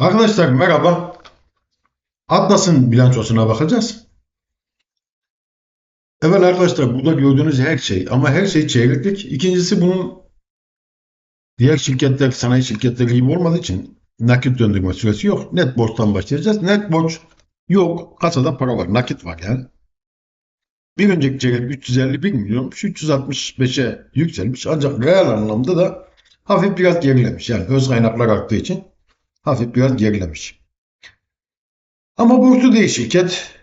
Arkadaşlar merhaba. Atlas'ın bilançosuna bakacağız. Evet arkadaşlar burada gördüğünüz her şey ama her şey çeyreklik. İkincisi bunun diğer şirketler, sanayi şirketleri gibi olmadığı için nakit döndürme süresi yok. Net borçtan başlayacağız. Net borç yok. Kasada para var. Nakit var yani. Bir önceki çeyrek 351 milyon 365'e yükselmiş. Ancak reel anlamda da hafif biraz gerilemiş. Yani öz kaynaklar arttığı için hafif biraz gerilemiş. Ama borçlu değil şirket.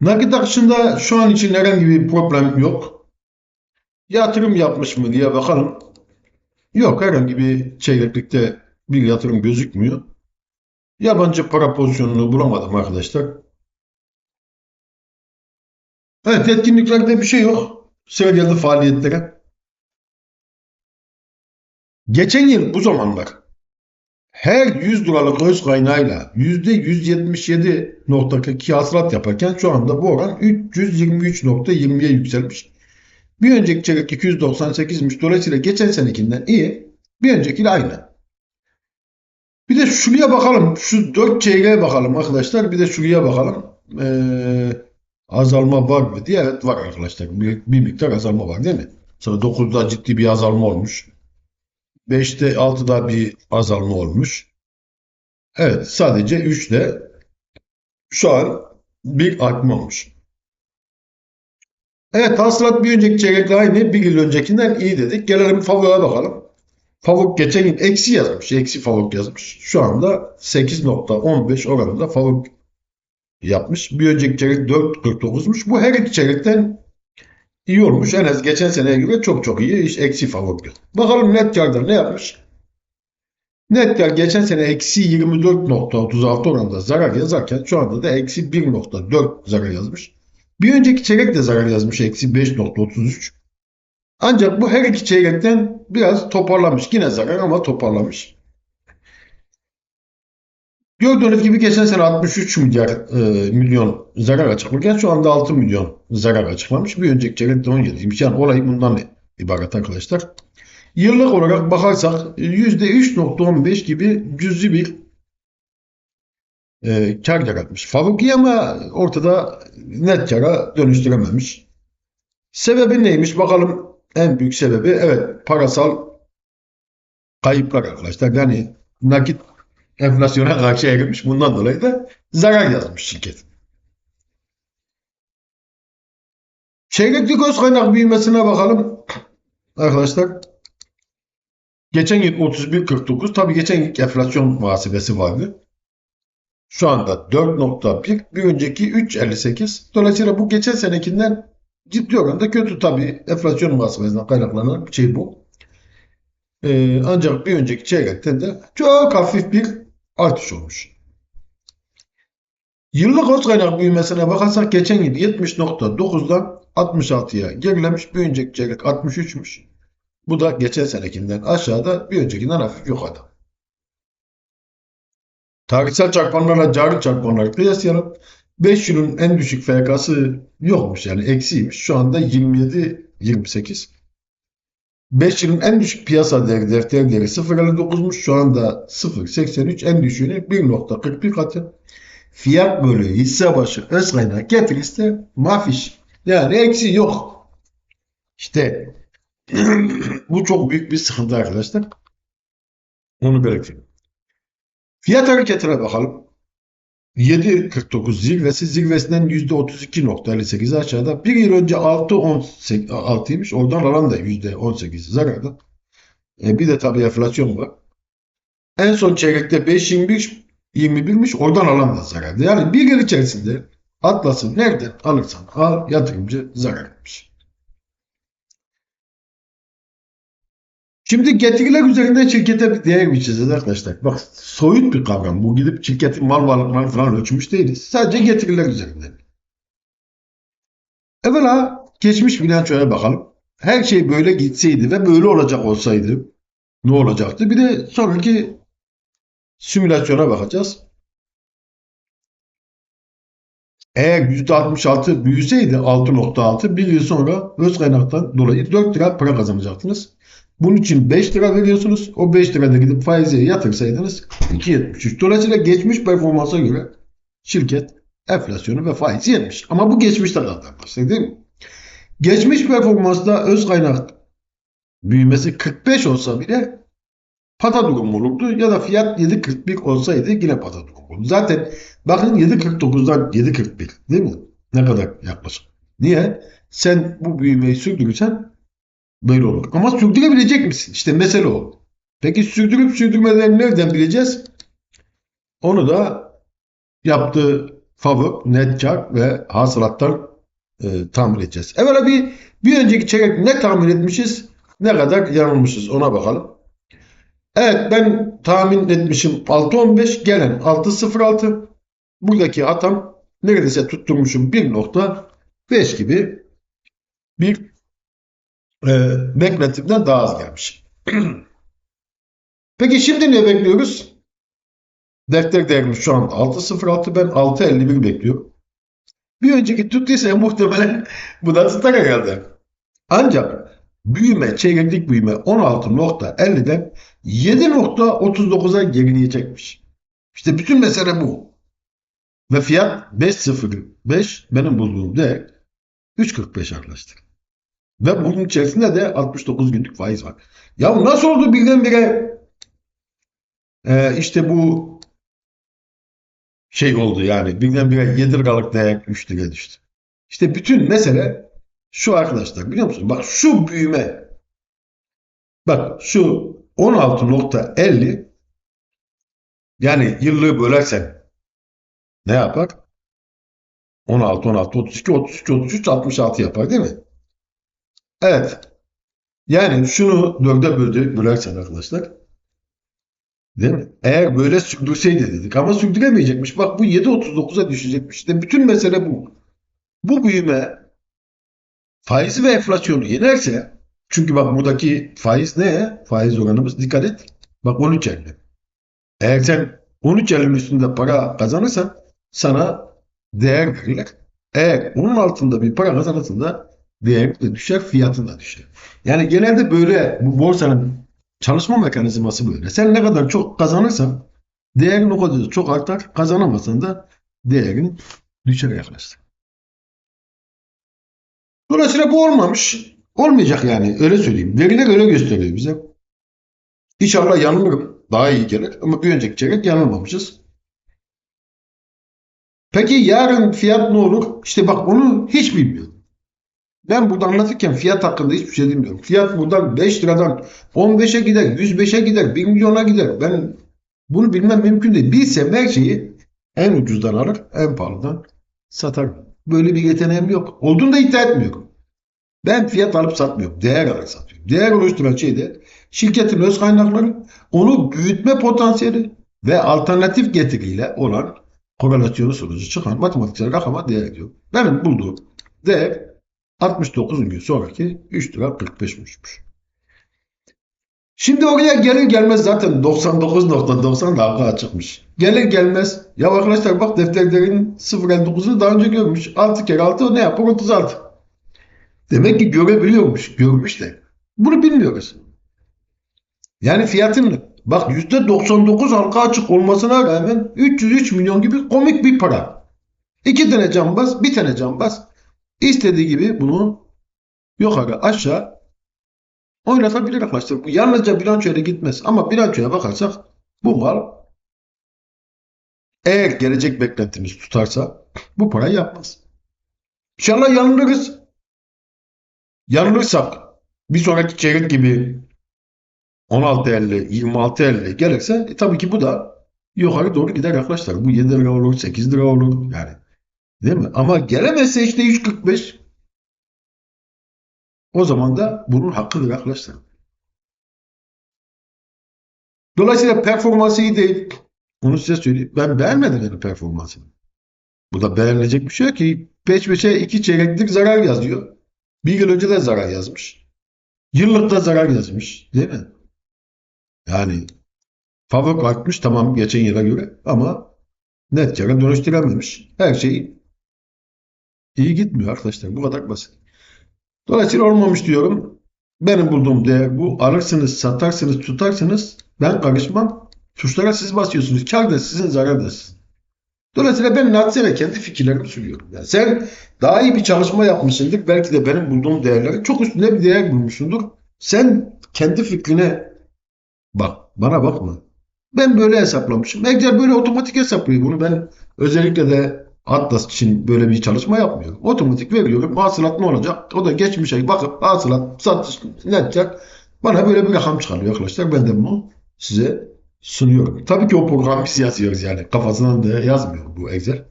Nakit akışında şu an için herhangi bir problem yok. Yatırım yapmış mı diye bakalım. Yok herhangi bir çeyreklikte bir yatırım gözükmüyor. Yabancı para pozisyonunu bulamadım arkadaşlar. Evet etkinliklerde bir şey yok. Geldi faaliyetlere. Geçen yıl bu zamanlar her 100 liralık öz kaynağıyla %177.2 hasılat yaparken şu anda bu oran 323.20'ye yükselmiş. Bir önceki çeyrek 298'miş. Dolayısıyla geçen senekinden iyi. Bir öncekiyle aynı. Bir de şuraya bakalım. Şu 4 çeyreğe bakalım arkadaşlar. Bir de şuraya bakalım. Ee, azalma var mı diye. Evet var arkadaşlar. Bir, bir miktar azalma var değil mi? Sonra 9'da ciddi bir azalma olmuş. 5'te 6'da bir azalma olmuş. Evet sadece 3'te şu an bir artma olmuş. Evet hasılat bir önceki çeyrekle aynı. Bir yıl öncekinden iyi dedik. Gelelim Favok'a bakalım. Favok geçen yıl eksi yazmış. Eksi Favok yazmış. Şu anda 8.15 oranında Favok yapmış. Bir önceki çeyrek 4.49'muş. Bu her iki çeyrekten iyi olmuş. En az geçen seneye göre çok çok iyi. Hiç eksi Favok yok. Bakalım net karda ne yapmış? Net kar geçen sene eksi 24.36 oranında zarar yazarken şu anda da eksi 1.4 zarar yazmış. Bir önceki çeyrek de zarar yazmış eksi 5.33. Ancak bu her iki çeyrekten biraz toparlamış. Yine zarar ama toparlamış. Gördüğünüz gibi geçen sene 63 milyar e, milyon zarar açıklarken şu anda 6 milyon zarar açıklamış. Bir önceki çeyrekte 17'ymiş. Yani olay bundan ibaret arkadaşlar. Yıllık olarak bakarsak %3.15 gibi cüzi bir e, kar yaratmış. Faruki ama ortada net kara dönüştürememiş. Sebebi neymiş? Bakalım en büyük sebebi evet parasal kayıplar arkadaşlar. Yani nakit enflasyona karşı erimiş. Bundan dolayı da zarar yazmış şirket. Çeyreklik öz kaynak büyümesine bakalım. Arkadaşlar geçen yıl 31.49 tabii geçen yıl enflasyon muhasebesi vardı. Şu anda 4.1 bir önceki 3.58. Dolayısıyla bu geçen senekinden ciddi oranda kötü tabii. Enflasyon muhasebesinden kaynaklanan bir şey bu. Ee, ancak bir önceki çeyrekten de çok hafif bir artış olmuş. Yıllık öz kaynak büyümesine bakarsak geçen yıl 70.9'dan 66'ya gerilemiş. Bir önceki çeyrek 63'müş. Bu da geçen senekinden aşağıda bir öncekinden hafif yukarıda. Tarihsel çarpanlarla cari çarpanları kıyaslayalım. 5 yılın en düşük FK'sı yokmuş yani eksiymiş. Şu anda 27-28. 5 yılın en düşük piyasa değeri defter değeri 0.59'muş. Şu anda 0.83 en düşüğünü 1.41 katı. Fiyat bölü hisse başı öz kaynak getirisi mafiş. Yani eksi yok. İşte bu çok büyük bir sıkıntı arkadaşlar. Onu belirteyim. Fiyat hareketine bakalım. 7.49 zirvesi zirvesinden %32.58 aşağıda. Bir yıl önce 6.16'ymış. Oradan alan da %18 zararda. E bir de tabii enflasyon var. En son çeyrekte 5.21 21'miş. Oradan alan da zararda. Yani bir yıl içerisinde Atlas'ı nereden alırsan al yatırımcı zarar Şimdi getiriler üzerinden şirkete bir değer biçeceğiz arkadaşlar. Bak soyut bir kavram. Bu gidip şirketin mal varlıklarını falan ölçmüş değiliz. Sadece getiriler üzerinden. Evvela geçmiş bilançoya bakalım. Her şey böyle gitseydi ve böyle olacak olsaydı ne olacaktı? Bir de sonraki simülasyona bakacağız. Eğer %66 büyüseydi 6.6 bir yıl sonra öz kaynaktan dolayı 4 lira para kazanacaktınız. Bunun için 5 lira veriyorsunuz. O 5 lirada gidip faize yatırsaydınız 2.73. Dolayısıyla geçmiş performansa göre şirket enflasyonu ve faizi yemiş. Ama bu geçmişte kaldı arkadaşlar değil mi? Geçmiş performansta öz kaynak büyümesi 45 olsa bile pata durum olurdu ya da fiyat 7.41 olsaydı yine pata durum. Zaten bakın 7.49'dan 7.41 değil mi? Ne kadar yaklaşık. Niye? Sen bu büyümeyi sürdürürsen böyle olur. Ama sürdürebilecek misin? İşte mesele o. Peki sürdürüp sürdürmelerini nereden bileceğiz? Onu da yaptığı favor, net kar ve hasılattan e, tahmin edeceğiz. Evvela bir, bir önceki çeyrek ne tahmin etmişiz, ne kadar yanılmışız ona bakalım. Evet ben tahmin etmişim 6.15 gelen 6.06. Buradaki hatam neredeyse tutturmuşum 1.5 gibi bir e, beklentimden daha az gelmiş. Peki şimdi ne bekliyoruz? Defter değerimiz şu an 6.06 ben 6.51 bekliyorum. Bir önceki tuttuysa muhtemelen bu da tutar herhalde. Ancak büyüme, çeyreklik büyüme 16.50'den 7.39'a gerileyecekmiş. İşte bütün mesele bu. Ve fiyat 5.05 benim bulduğum değer 3.45 arkadaşlar. Ve bunun içerisinde de 69 günlük faiz var. Ya nasıl oldu birdenbire e, işte bu şey oldu yani birdenbire 7 liralık değer 3 liraya düştü. İşte bütün mesele şu arkadaşlar biliyor musun? Bak şu büyüme bak şu 16.50 yani yıllığı bölersen ne yapar? 16, 16, 32, 33, 33, 66 yapar değil mi? Evet. Yani şunu dörde böldü, bölersen arkadaşlar. Değil mi? Eğer böyle sürdürseydi dedik ama sürdüremeyecekmiş. Bak bu 7.39'a düşecekmiş. İşte bütün mesele bu. Bu büyüme faiz ve enflasyonu yenerse çünkü bak buradaki faiz ne? Faiz oranımız dikkat et. Bak 13.50. Eğer sen 13.50'nin üstünde para kazanırsan sana değer verirler. Eğer onun altında bir para kazanırsan da değer de düşer, fiyatın da düşer. Yani genelde böyle bu borsanın çalışma mekanizması böyle. Sen ne kadar çok kazanırsan değerin o kadar çok artar. Kazanamazsan da değerin düşer yaklaşık. Dolayısıyla bu olmamış. Olmayacak yani. Öyle söyleyeyim. Veriler öyle gösteriyor bize. İnşallah yanılırım. Daha iyi gelir. Ama bir önceki çeyrek yanılmamışız. Peki yarın fiyat ne olur? İşte bak onu hiç bilmiyorum. Ben burada anlatırken fiyat hakkında hiçbir şey bilmiyorum. Fiyat buradan 5 liradan 15'e gider, 105'e gider, 1 milyona gider. Ben bunu bilmem mümkün değil. Bilsem her şeyi en ucuzdan alır, en pahalıdan satarım. Böyle bir yeteneğim yok. Olduğunu da iddia etmiyorum. Ben fiyat alıp satmıyorum. Değer alarak satıyorum. Değer oluşturan şey de şirketin öz kaynakları, onu büyütme potansiyeli ve alternatif getiriyle olan korelasyonu sonucu çıkan matematiksel rakama değer ediyor. Benim bulduğum değer 69 gün sonraki 3 lira 45'mişmiş. Şimdi oraya gelir gelmez zaten 99.90 dalga açıkmış. Gelir gelmez ya arkadaşlar bak defterlerin 0.59'unu daha önce görmüş. 6 kere 6 ne yapar? 36. Demek ki görebiliyormuş. Görmüş de. Bunu bilmiyoruz. Yani fiyatın bak %99 halka açık olmasına rağmen 303 milyon gibi komik bir para. İki tane cambaz, bir tane cambaz istediği gibi bunu yukarı aşağı oynatabilir arkadaşlar. Bu yalnızca bilançoya gitmez. Ama bilançoya bakarsak bu mal eğer gelecek beklentimiz tutarsa bu parayı yapmaz. İnşallah yanılırız. Yanılırsak bir sonraki çeyrek gibi 16.50, 26.50 gelirse e, tabii ki bu da yukarı doğru gider arkadaşlar. Bu 7 lira olur, 8 lira olur yani. Değil mi? Ama gelemezse işte 3.45 o zaman da bunun hakkıdır arkadaşlar. Dolayısıyla performansı iyi değil. Onu size söyleyeyim. Ben beğenmedim yani performansını. Bu da beğenilecek bir şey ki. Peş peşe iki çeyreklik zarar yazıyor. Bir yıl önce de zarar yazmış. Yıllıkta zarar yazmış. Değil mi? Yani favori artmış tamam geçen yıla göre ama net kâra dönüştürememiş. Her şey iyi gitmiyor arkadaşlar. Bu kadar basit. Dolayısıyla olmamış diyorum. Benim bulduğum değer bu. Alırsınız, satarsınız, tutarsınız. Ben karışmam. Tuşlara siz basıyorsunuz. Kar da sizin, zarar da sizin. Dolayısıyla ben naçizane kendi fikirlerimi söylüyorum. Yani sen daha iyi bir çalışma yapmışsındır. Belki de benim bulduğum değerleri çok üstünde bir değer bulmuşsundur. Sen kendi fikrine bak. Bana bakma. Ben böyle hesaplamışım. Excel böyle otomatik hesaplıyor. Bunu ben özellikle de Atlas için böyle bir çalışma yapmıyorum. Otomatik veriyorum. Hasılat ne olacak? O da geçmişe bakıp hasılat, satış ne yapacak? Bana böyle bir rakam çıkarıyor arkadaşlar. Ben de bunu size sunuyorum. Tabii ki o programı biz yazıyoruz yani. Kafasından da yazmıyor bu Excel.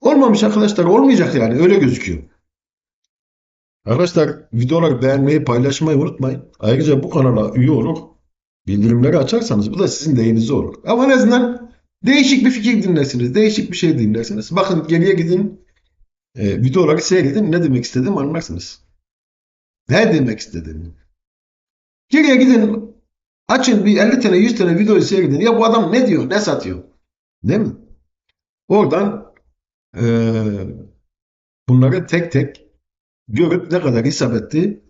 Olmamış arkadaşlar. Olmayacak yani. Öyle gözüküyor. Arkadaşlar videoları beğenmeyi, paylaşmayı unutmayın. Ayrıca bu kanala üye olur. Bildirimleri açarsanız bu da sizin lehinize olur. Ama en azından değişik bir fikir dinlersiniz. Değişik bir şey dinlersiniz. Bakın geriye gidin. E, videoları seyredin. Ne demek istediğimi anlarsınız. Ne demek istediğimi. Geriye gidin. Açın bir 50 tane 100 tane videoyu seyredin. Ya bu adam ne diyor? Ne satıyor? Değil mi? Oradan e, bunları tek tek görüp ne kadar isabetli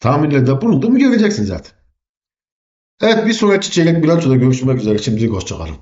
tahminlerde bulunduğumu göreceksin zaten. Evet bir sonraki çeyrek bilançoda görüşmek üzere. Şimdilik hoşçakalın.